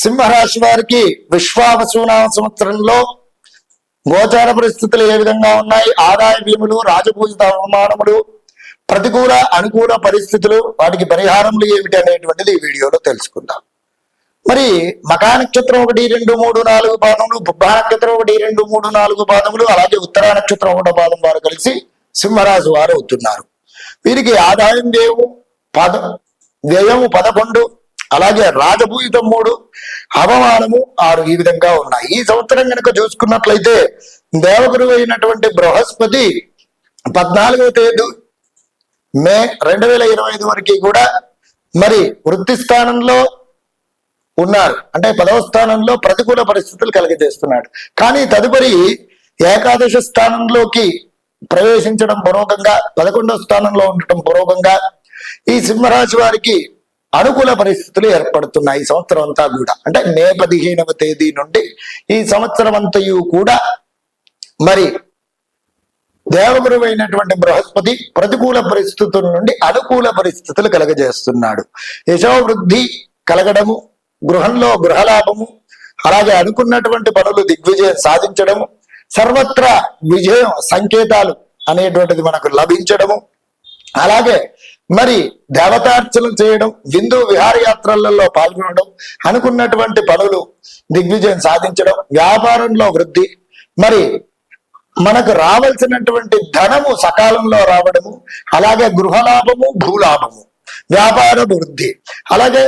సింహరాశి వారికి విశ్వావసునామ సంవత్సరంలో గోచార పరిస్థితులు ఏ విధంగా ఉన్నాయి? ఆదాయ భీములు రాజపూజిత అవమానములు ప్రతికూల అనుకూల పరిస్థితులు వాటికి పరిహారములు ఏమిటి అనేటువంటిది ఈ వీడియోలో తెలుసుకుందాం. మరి మకా నక్షత్రం ఒకటి రెండు మూడు నాలుగు పాదములు బుబ్బా నక్షత్రం ఒకటి రెండు మూడు నాలుగు పాదములు అలాగే ఉత్తరా నక్షత్రం ఒకటో పాదం వారు కలిసి సింహరాశి వారు అవుతున్నారు. వీరికి ఆదాయం దేవు పద వ్యయము పదకొండు అలాగే రాజభూయితం మూడు అవమానము ఆరు ఈ విధంగా ఉన్నాయి. ఈ సంవత్సరం కనుక చూసుకున్నట్లయితే దేవగురు అయినటువంటి బృహస్పతి పద్నాలుగవ తేదీ మే రెండు వేల ఇరవై ఐదు వరకు కూడా మరి వృత్తి స్థానంలో ఉన్నారు. అంటే పదవ స్థానంలో ప్రతికూల పరిస్థితులు కలిగజేస్తున్నాడు. కానీ తదుపరి ఏకాదశ స్థానంలోకి ప్రవేశించడం పూర్వకంగా పదకొండవ స్థానంలో ఉండటం పూర్వకంగా ఈ సింహరాశి వారికి అనుకూల పరిస్థితులు ఏర్పడుతున్నాయి ఈ సంవత్సరం అంతా కూడా. అంటే మే పదిహేనవ తేదీ నుండి ఈ సంవత్సరం అంతయు కూడా మరి దేవగురువైనటువంటి బృహస్పతి ప్రతికూల పరిస్థితుల నుండి అనుకూల పరిస్థితులు కలగజేస్తున్నాడు. యశోవృద్ధి కలగడము గృహంలో గృహలాభము అలాగే అనుకున్నటువంటి పనులు దిగ్విజయం సాధించడము సర్వత్రా విజయం సంకేతాలు అనేటువంటిది మనకు లభించడము అలాగే మరి దేవతార్చనలు చేయడం విందు విహారయాత్రలలో పాల్గొనడం అనుకున్నటువంటి పనులు దిగ్విజయం సాధించడం వ్యాపారంలో వృద్ధి మరి మనకు రావాల్సినటువంటి ధనము సకాలంలో రావడము అలాగే గృహలాభము భూలాభము వ్యాపార వృద్ధి అలాగే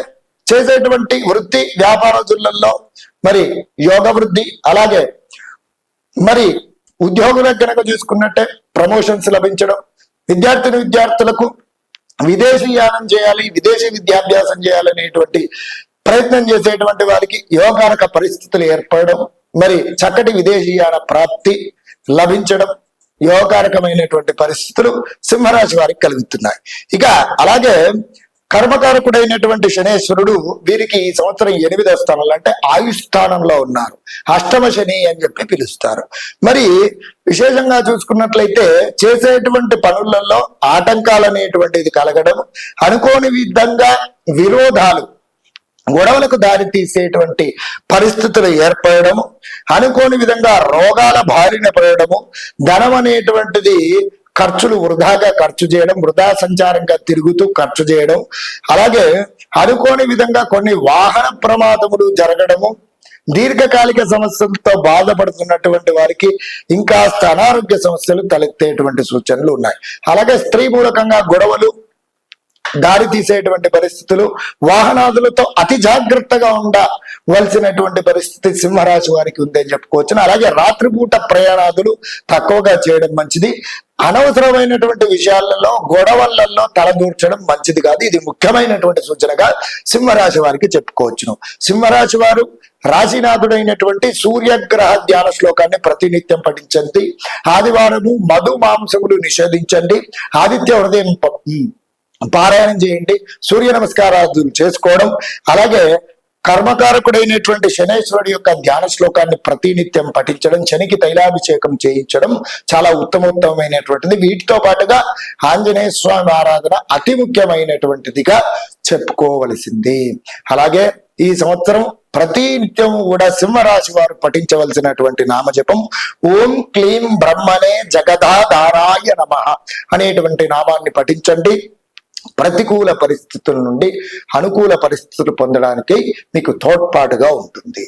చేసేటువంటి వృత్తి వ్యాపారజులలో మరి యోగ వృద్ధి అలాగే మరి ఉద్యోగులకు కనుక చూసుకున్నట్టే ప్రమోషన్స్ లభించడం విద్యార్థిని విద్యార్థులకు విదేశీయానం చేయాలి విదేశీ విద్యాభ్యాసం చేయాలనేటువంటి ప్రయత్నం చేసేటువంటి వారికి యోగానక పరిస్థితులు ఏర్పడడం మరి చక్కటి విదేశీయాన ప్రాప్తి లభించడం యోగకారకమైనటువంటి పరిస్థితులు సింహరాశి వారికి కలుగుతున్నాయి. ఇక అలాగే కర్మకారకుడైనటువంటి శనేశ్వరుడు వీరికి ఈ సంవత్సరం ఎనిమిదవ స్థానంలో అంటే ఆయుష్ స్థానంలో ఉన్నారు. అష్టమ శని అని చెప్పి పిలుస్తారు. మరి విశేషంగా చూసుకున్నట్లయితే చేసేటువంటి పనులలో ఆటంకాలు అనేటువంటిది కలగడం అనుకోని విధంగా విరోధాలు గొడవలకు దారి తీసేటువంటి పరిస్థితులు ఏర్పడము అనుకోని విధంగా రోగాల బారిన పడడము ధనం అనేటువంటిది ఖర్చులు వృధాగా ఖర్చు చేయడం వృధా సంచారంగా తిరుగుతూ ఖర్చు చేయడం. అలాగే అనుకోని విధంగా కొన్ని వాహన ప్రమాదములు జరగడము దీర్ఘకాలిక సమస్యలతో బాధపడుతున్నటువంటి వారికి ఇంకా అనారోగ్య సమస్యలు తలెత్తేటువంటి సూచనలు ఉన్నాయి. అలాగే స్త్రీ మూలకంగా గొడవలు దారి తీసేటువంటి పరిస్థితులు వాహనాదులతో అతి జాగ్రత్తగా ఉండవలసినటువంటి పరిస్థితి సింహరాశి వారికి ఉందని చెప్పుకోవచ్చు. అలాగే రాత్రిపూట ప్రయాణాదులు తక్కువగా చేయడం మంచిది. అనవసరమైనటువంటి విషయాలలో గొడవలలో తలదూర్చడం మంచిది కాదు. ఇది ముఖ్యమైనటువంటి సూచనగా సింహరాశి వారికి చెప్పుకోవచ్చును. సింహరాశి వారు రాశినాథుడైనటువంటి సూర్యగ్రహ ధ్యాన శ్లోకాన్ని ప్రతినిత్యం పఠించండి. ఆదివారము మధు మాంసములు నిషేధించండి. ఆదిత్య హృదయం పారాయణం చేయండి. సూర్య నమస్కారాలు చేసుకోవడం. అలాగే కర్మకారకుడైనటువంటి శనేశ్వరుడి యొక్క ధ్యాన శ్లోకాన్ని ప్రతినిత్యం పఠించడం శనికి తైలాభిషేకం చేయించడం చాలా ఉత్తమోత్తమైనటువంటిది. వీటితో పాటుగా ఆంజనేయ స్వామి ఆరాధన అతి ముఖ్యమైనటువంటిదిగా చెప్పుకోవలసింది. అలాగే ఈ సంవత్సరం ప్రతి నిత్యం కూడా సింహరాశి వారు పఠించవలసినటువంటి నామజపం ఓం క్లీం బ్రహ్మనే జగదాధారాయ నమ అనేటువంటి నామాన్ని పఠించండి. ప్రతికూల పరిస్థితుల నుండి అనుకూల పరిస్థితులు పొందడానికి మీకు తోడ్పాటుగా ఉంటుంది.